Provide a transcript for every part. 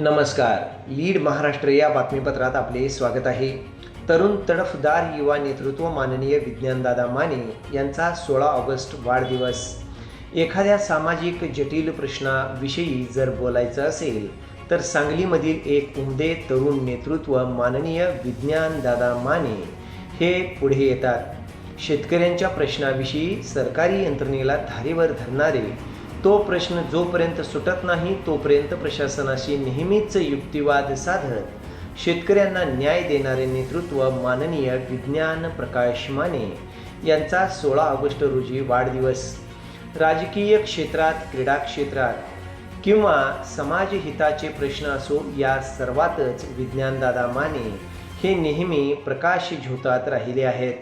नमस्कार. लीड महाराष्ट्र या बातमीपत्रात आपले स्वागत आहे. तरुण तडफदार युवा नेतृत्व माननीय विज्ञानदादा माने यांचा सोळा ऑगस्ट वाढदिवस. एखाद्या सामाजिक जटिल प्रश्नाविषयी जर बोलायचं असेल तर सांगलीमधील एक उमदे तरुण नेतृत्व माननीय विज्ञानदादा माने हे पुढे येतात. शेतकऱ्यांच्या प्रश्नाविषयी सरकारी यंत्रणेला धारेवर धरणारे तो प्रश्न जोपर्यंत सुटत नाही तोपर्यंत प्रशासनाशी नेहमीच युक्तिवाद साधत शेतकऱ्यांना न्याय देणारे नेतृत्व माननीय विज्ञान प्रकाश माने यांचा सोळा ऑगस्ट रोजी वाढदिवस. राजकीय क्षेत्रात क्रीडा क्षेत्रात किंवा समाजहिताचे प्रश्न असो या सर्वातच विज्ञानदादा माने हे नेहमी प्रकाश झोतात राहिले आहेत.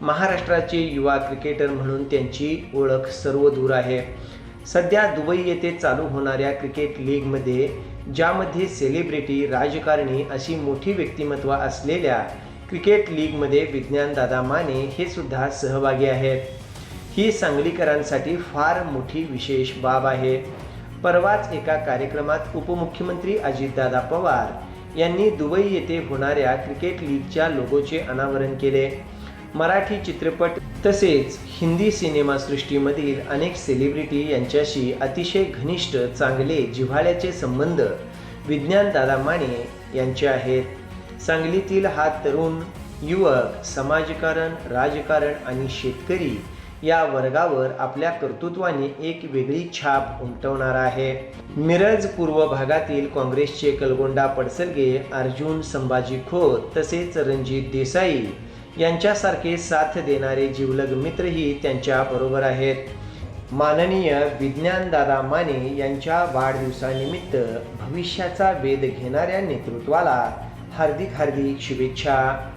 महाराष्ट्राचे युवा क्रिकेटर म्हणून त्यांची ओळख सर्वदूर आहे. सध्या दुबई येथे चालू होणाऱ्या क्रिकेट लीगमध्ये ज्यामध्ये सेलिब्रिटी राजकारणी अशी मोठी व्यक्तिमत्व असलेल्या क्रिकेट लीगमध्ये विज्ञानदादा माने हे सुद्धा सहभागी आहेत. ही सांगलीकरांसाठी फार मोठी विशेष बाब आहे. परवाच एका कार्यक्रमात उपमुख्यमंत्री अजितदादा पवार यांनी दुबई येथे होणाऱ्या क्रिकेट लीगच्या लोगोचे अनावरण केले. मराठी चित्रपट तसेच हिंदी सिनेमासृष्टीमधील अनेक सेलिब्रिटी यांच्याशी अतिशय घनिष्ठ चांगले जिव्हाळ्याचे संबंध विज्ञानदादा माने यांचे आहेत. सांगलीतील हा तरुण युवक समाजकारण राजकारण आणि शेतकरी या वर्गावर आपल्या कर्तृत्वाने एक वेगळी छाप उमटवणार आहे. मिरज पूर्व भागातील काँग्रेसचे कलगोंडा पडसलगे अर्जुन संभाजी खोत तसेच रणजित देसाई यांच्यासारखे साथ देणारे जीवलग मित्रही त्यांच्या बरोबर आहेत. माननीय विज्ञानदादा माने यांच्या वाढदिवसानिमित्त भविष्याचा वेध घेणाऱ्या नेतृत्वाला हार्दिक हार्दिक शुभेच्छा.